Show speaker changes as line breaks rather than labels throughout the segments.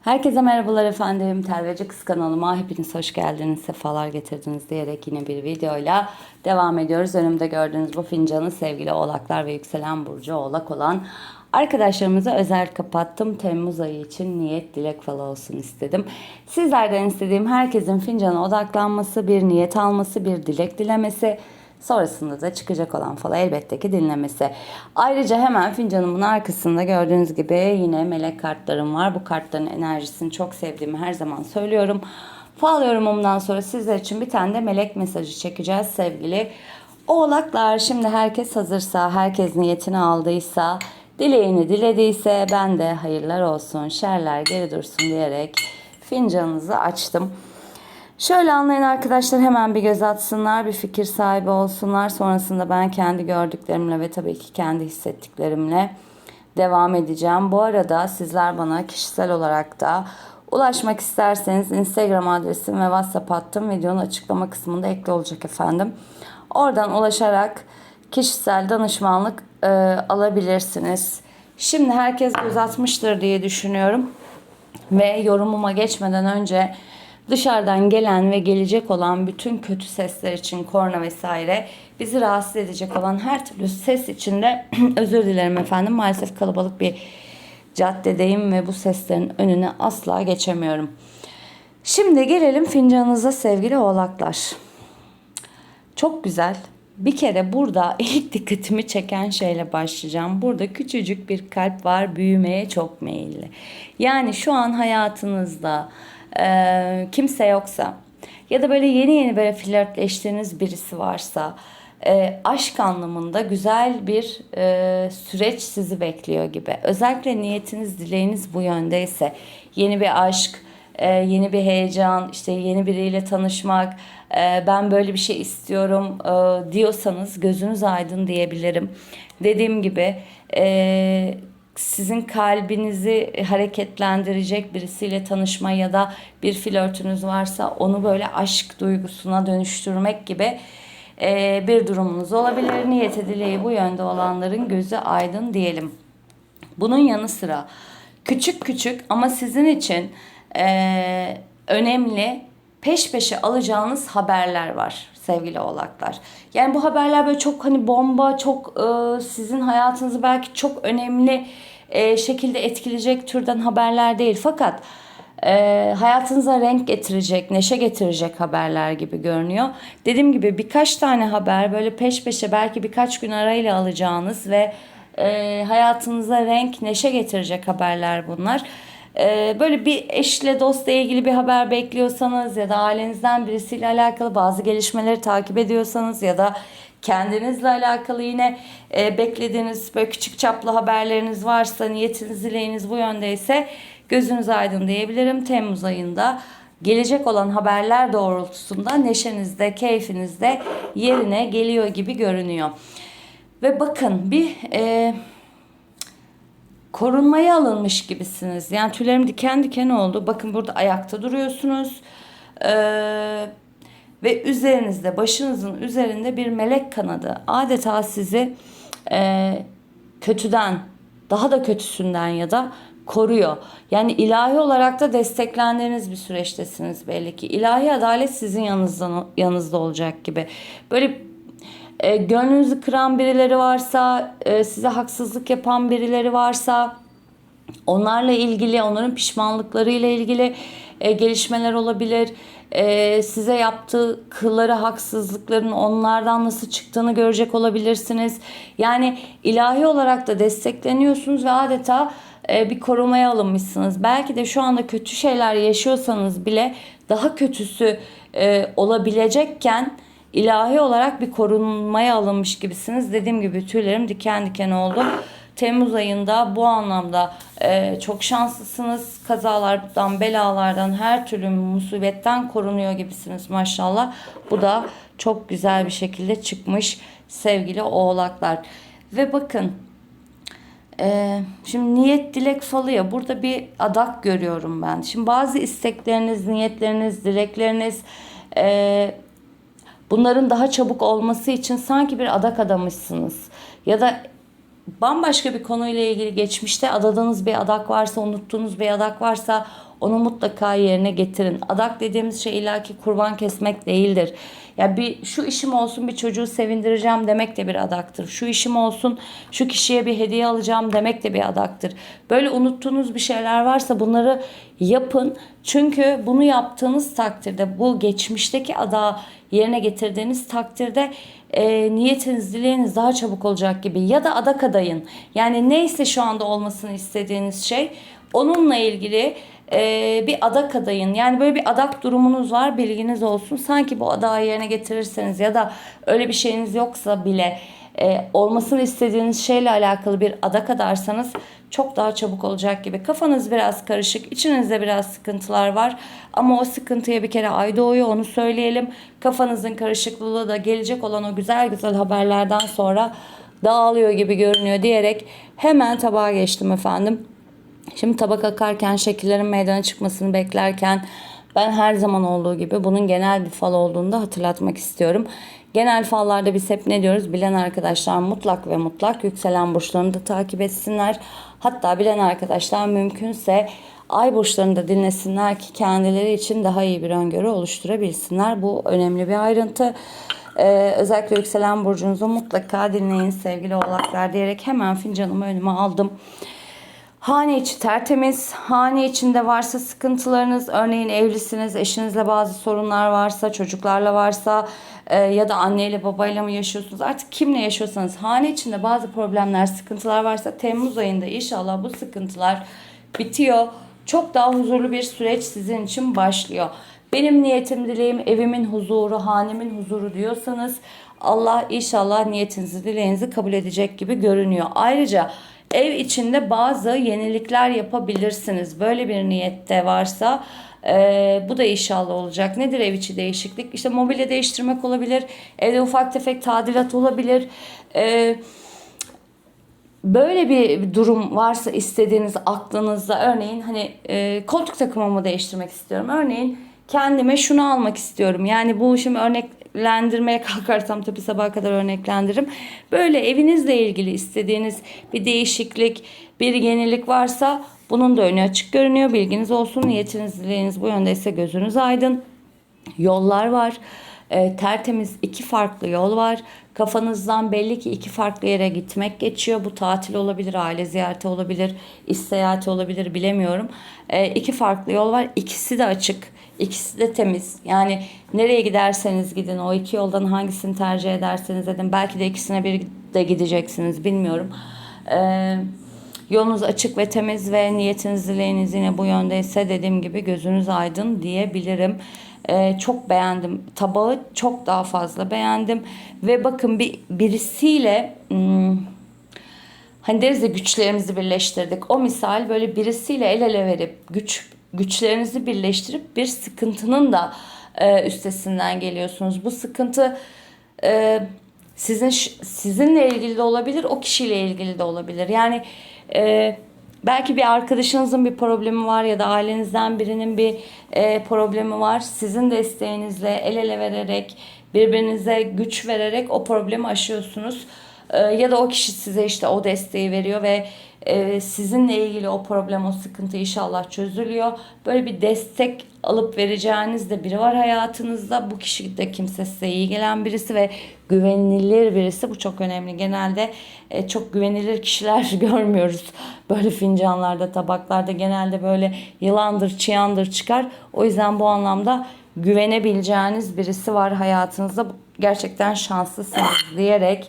Herkese merhabalar efendim. Telveci Kız kanalıma hepiniz hoş geldiniz, sefalar getirdiniz diyerek yine bir videoyla devam ediyoruz. Önümde gördüğünüz bu fincanı sevgili oğlaklar ve yükselen burcu oğlak olan arkadaşlarımıza özel kapattım. Temmuz ayı için niyet dilek falı olsun istedim. Sizlerden istediğim herkesin fincana odaklanması, bir niyet alması, bir dilek dilemesi, Sonrasında da çıkacak olan falı elbette ki dinlemesi. Ayrıca hemen fincanımın arkasında gördüğünüz gibi yine melek kartlarım var. Bu kartların enerjisini çok sevdiğimi her zaman söylüyorum. Fal yorumumdan sonra sizler için bir tane de melek mesajı çekeceğiz sevgili oğlaklar. Şimdi herkes hazırsa, herkes niyetini aldıysa, dileğini dilediyse ben de hayırlar olsun, şerler geri dursun diyerek fincanınızı açtım. Şöyle anlayın arkadaşlar hemen bir göz atsınlar, bir fikir sahibi olsunlar. Sonrasında ben kendi gördüklerimle ve tabii ki kendi hissettiklerimle devam edeceğim. Bu arada sizler bana kişisel olarak da ulaşmak isterseniz Instagram adresim ve WhatsApp hattım videonun açıklama kısmında ekli olacak efendim. Oradan ulaşarak kişisel danışmanlık e, alabilirsiniz. Şimdi herkes göz atmıştır diye düşünüyorum. Ve yorumuma geçmeden önce dışarıdan gelen ve gelecek olan bütün kötü sesler için korna vesaire bizi rahatsız edecek olan her türlü ses için de özür dilerim efendim. Maalesef kalabalık bir caddedeyim ve bu seslerin önüne asla geçemiyorum. Şimdi gelelim fincanınıza sevgili oğlaklar. Çok güzel. Bir kere burada ilk dikkatimi çeken şeyle başlayacağım. Burada küçücük bir kalp var, büyümeye çok meyilli. Yani şu an hayatınızda e, kimse yoksa ya da böyle yeni yeni böyle flörtleştiğiniz birisi varsa e, aşk anlamında güzel bir e, süreç sizi bekliyor gibi. Özellikle niyetiniz, dileğiniz bu yöndeyse yeni bir aşk, e, yeni bir heyecan, işte yeni biriyle tanışmak, e, ben böyle bir şey istiyorum e, diyorsanız gözünüz aydın diyebilirim. Dediğim gibi e, sizin kalbinizi hareketlendirecek birisiyle tanışma ya da bir flörtünüz varsa onu böyle aşk duygusuna dönüştürmek gibi e, bir durumunuz olabilir. Niyeti dileği bu yönde olanların gözü aydın diyelim. Bunun yanı sıra küçük küçük ama sizin için e, önemli peş peşe alacağınız haberler var sevgili oğlaklar. Yani bu haberler böyle çok hani bomba, çok e, sizin hayatınızı belki çok önemli e, şekilde etkileyecek türden haberler değil. Fakat e, hayatınıza renk getirecek, neşe getirecek haberler gibi görünüyor. Dediğim gibi birkaç tane haber böyle peş peşe belki birkaç gün arayla alacağınız ve e, hayatınıza renk, neşe getirecek haberler bunlar. E, böyle bir eşle dostla ilgili bir haber bekliyorsanız ya da ailenizden birisiyle alakalı bazı gelişmeleri takip ediyorsanız ya da kendinizle alakalı yine e, beklediğiniz böyle küçük çaplı haberleriniz varsa niyetiniz dileğiniz bu yöndeyse gözünüz aydın diyebilirim. Temmuz ayında gelecek olan haberler doğrultusunda neşenizde, keyfinizde yerine geliyor gibi görünüyor. Ve bakın bir e, korunmaya alınmış gibisiniz. Yani tüylerim diken diken oldu. Bakın burada ayakta duruyorsunuz. Ee, ve üzerinizde, başınızın üzerinde bir melek kanadı. Adeta sizi e, kötüden, daha da kötüsünden ya da koruyor. Yani ilahi olarak da desteklendiğiniz bir süreçtesiniz belli ki. İlahi adalet sizin yanınızda, yanınızda olacak gibi. Böyle e, gönlünüzü kıran birileri varsa, e, size haksızlık yapan birileri varsa, onlarla ilgili, onların pişmanlıklarıyla ilgili e, gelişmeler olabilir. E, size yaptığı kılları haksızlıkların onlardan nasıl çıktığını görecek olabilirsiniz. Yani ilahi olarak da destekleniyorsunuz ve adeta e, bir korumaya alınmışsınız. Belki de şu anda kötü şeyler yaşıyorsanız bile daha kötüsü e, olabilecekken ilahi olarak bir korunmaya alınmış gibisiniz. Dediğim gibi tüylerim diken diken oldu. Temmuz ayında bu anlamda e, çok şanslısınız. Kazalardan, belalardan, her türlü musibetten korunuyor gibisiniz maşallah. Bu da çok güzel bir şekilde çıkmış sevgili oğlaklar. Ve bakın ee, şimdi niyet dilek falı ya burada bir adak görüyorum ben. Şimdi bazı istekleriniz, niyetleriniz, dilekleriniz e, bunların daha çabuk olması için sanki bir adak adamışsınız. Ya da bambaşka bir konuyla ilgili geçmişte adadığınız bir adak varsa, unuttuğunuz bir adak varsa onu mutlaka yerine getirin. Adak dediğimiz şey illaki kurban kesmek değildir. Ya bir şu işim olsun bir çocuğu sevindireceğim demek de bir adaktır. Şu işim olsun şu kişiye bir hediye alacağım demek de bir adaktır. Böyle unuttuğunuz bir şeyler varsa bunları yapın. Çünkü bunu yaptığınız takdirde bu geçmişteki adağı yerine getirdiğiniz takdirde e, niyetiniz, dileğiniz daha çabuk olacak gibi. Ya da adak adayın. Yani neyse şu anda olmasını istediğiniz şey onunla ilgili e, bir adak adayın. Yani böyle bir adak durumunuz var bilginiz olsun. Sanki bu adağı yerine getirirseniz ya da öyle bir şeyiniz yoksa bile e, olmasını istediğiniz şeyle alakalı bir adak adarsanız çok daha çabuk olacak gibi. Kafanız biraz karışık, içinizde biraz sıkıntılar var. Ama o sıkıntıya bir kere ay doğuyor onu söyleyelim. Kafanızın karışıklığı da gelecek olan o güzel güzel haberlerden sonra dağılıyor gibi görünüyor diyerek hemen tabağa geçtim efendim. Şimdi tabak akarken şekillerin meydana çıkmasını beklerken ben her zaman olduğu gibi bunun genel bir fal olduğunu da hatırlatmak istiyorum. Genel fallarda biz hep ne diyoruz? Bilen arkadaşlar mutlak ve mutlak yükselen burçlarını da takip etsinler. Hatta bilen arkadaşlar mümkünse ay burçlarını da dinlesinler ki kendileri için daha iyi bir öngörü oluşturabilsinler. Bu önemli bir ayrıntı. Ee, özellikle yükselen burcunuzu mutlaka dinleyin sevgili oğlaklar diyerek hemen fincanımı önüme aldım. Hane içi tertemiz. Hane içinde varsa sıkıntılarınız, örneğin evlisiniz, eşinizle bazı sorunlar varsa, çocuklarla varsa e, ya da anneyle babayla mı yaşıyorsunuz? Artık kimle yaşıyorsanız hane içinde bazı problemler, sıkıntılar varsa Temmuz ayında inşallah bu sıkıntılar bitiyor. Çok daha huzurlu bir süreç sizin için başlıyor. Benim niyetim dileğim evimin huzuru, hanemin huzuru diyorsanız Allah inşallah niyetinizi, dileğinizi kabul edecek gibi görünüyor. Ayrıca ev içinde bazı yenilikler yapabilirsiniz. Böyle bir niyette varsa e, bu da inşallah olacak. Nedir ev içi değişiklik? İşte mobilya değiştirmek olabilir. Evde ufak tefek tadilat olabilir. E, böyle bir durum varsa istediğiniz aklınızda örneğin hani e, koltuk takımımı değiştirmek istiyorum. Örneğin kendime şunu almak istiyorum. Yani bu şimdi örneklendirmeye kalkarsam tabii sabaha kadar örneklendiririm. Böyle evinizle ilgili istediğiniz bir değişiklik, bir yenilik varsa bunun da önü açık görünüyor. Bilginiz olsun. Niyetiniz, dileğiniz bu yöndeyse gözünüz aydın. Yollar var. E, tertemiz iki farklı yol var. Kafanızdan belli ki iki farklı yere gitmek geçiyor. Bu tatil olabilir, aile ziyareti olabilir, iş seyahati olabilir bilemiyorum. E, iki farklı yol var. İkisi de açık. İkisi de temiz. Yani nereye giderseniz gidin o iki yoldan hangisini tercih ederseniz edin. Belki de ikisine bir de gideceksiniz bilmiyorum. Eee Yolunuz açık ve temiz ve niyetiniz dileğiniz yine bu yöndeyse dediğim gibi gözünüz aydın diyebilirim. Ee, çok beğendim. Tabağı çok daha fazla beğendim. Ve bakın bir birisiyle hmm, hani deriz ya güçlerimizi birleştirdik. O misal böyle birisiyle el ele verip güç güçlerinizi birleştirip bir sıkıntının da e, üstesinden geliyorsunuz. Bu sıkıntı e, sizin sizinle ilgili de olabilir, o kişiyle ilgili de olabilir. Yani e, belki bir arkadaşınızın bir problemi var ya da ailenizden birinin bir e, problemi var. Sizin desteğinizle el ele vererek, birbirinize güç vererek o problemi aşıyorsunuz. E, ya da o kişi size işte o desteği veriyor ve e, sizinle ilgili o problem, o sıkıntı inşallah çözülüyor. Böyle bir destek alıp vereceğiniz de biri var hayatınızda. Bu kişi de kimse size iyi gelen birisi ve güvenilir birisi. Bu çok önemli. Genelde e, çok güvenilir kişiler görmüyoruz. Böyle fincanlarda, tabaklarda genelde böyle yılandır, çıyandır çıkar. O yüzden bu anlamda güvenebileceğiniz birisi var hayatınızda. Gerçekten şanslısınız diyerek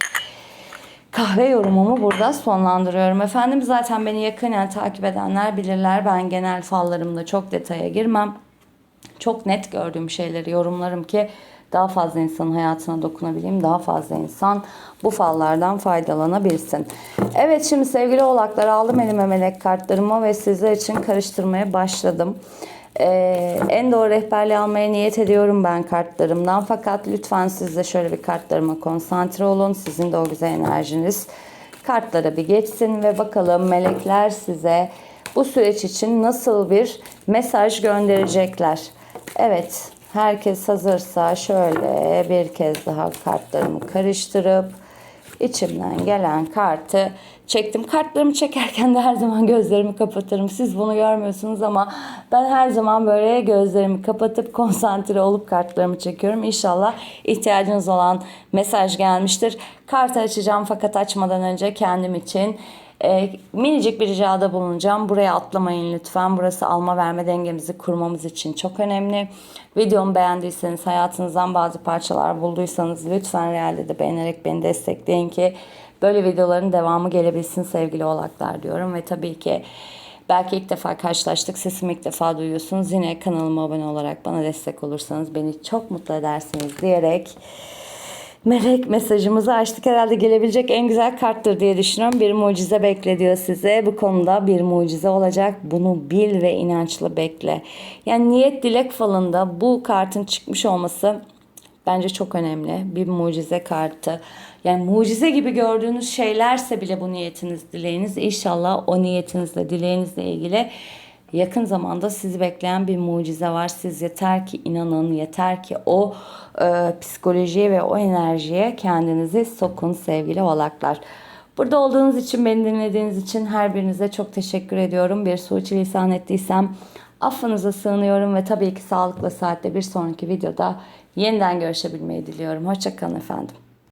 kahve yorumumu burada sonlandırıyorum. Efendim zaten beni yakinen takip edenler bilirler. Ben genel fallarımda çok detaya girmem. Çok net gördüğüm şeyleri yorumlarım ki daha fazla insanın hayatına dokunabileyim. Daha fazla insan bu fallardan faydalanabilsin. Evet şimdi sevgili oğlaklar aldım elime melek kartlarımı ve sizler için karıştırmaya başladım. Ee, en doğru rehberliği almaya niyet ediyorum ben kartlarımdan. Fakat lütfen siz de şöyle bir kartlarıma konsantre olun. Sizin de o güzel enerjiniz kartlara bir geçsin ve bakalım melekler size bu süreç için nasıl bir mesaj gönderecekler. Evet, herkes hazırsa şöyle bir kez daha kartlarımı karıştırıp içimden gelen kartı çektim. Kartlarımı çekerken de her zaman gözlerimi kapatırım. Siz bunu görmüyorsunuz ama ben her zaman böyle gözlerimi kapatıp konsantre olup kartlarımı çekiyorum. İnşallah ihtiyacınız olan mesaj gelmiştir. Kartı açacağım fakat açmadan önce kendim için e, minicik bir ricada bulunacağım. Buraya atlamayın lütfen. Burası alma verme dengemizi kurmamız için çok önemli. Videomu beğendiyseniz, hayatınızdan bazı parçalar bulduysanız lütfen realde de beğenerek beni destekleyin ki böyle videoların devamı gelebilsin sevgili oğlaklar diyorum. Ve tabii ki belki ilk defa karşılaştık, sesimi ilk defa duyuyorsunuz. Yine kanalıma abone olarak bana destek olursanız beni çok mutlu edersiniz diyerek Melek mesajımızı açtık. Herhalde gelebilecek en güzel karttır diye düşünüyorum. Bir mucize beklediyor size. Bu konuda bir mucize olacak. Bunu bil ve inançlı bekle. Yani niyet dilek falında bu kartın çıkmış olması bence çok önemli. Bir mucize kartı. Yani mucize gibi gördüğünüz şeylerse bile bu niyetiniz, dileğiniz inşallah o niyetinizle, dileğinizle ilgili yakın zamanda sizi bekleyen bir mucize var. Siz yeter ki inanın, yeter ki o e, psikolojiye ve o enerjiye kendinizi sokun sevgili oğlaklar. Burada olduğunuz için, beni dinlediğiniz için her birinize çok teşekkür ediyorum. Bir suçilisan ettiysem affınıza sığınıyorum ve tabii ki sağlıklı saatte bir sonraki videoda yeniden görüşebilmeyi diliyorum. Hoşçakalın efendim.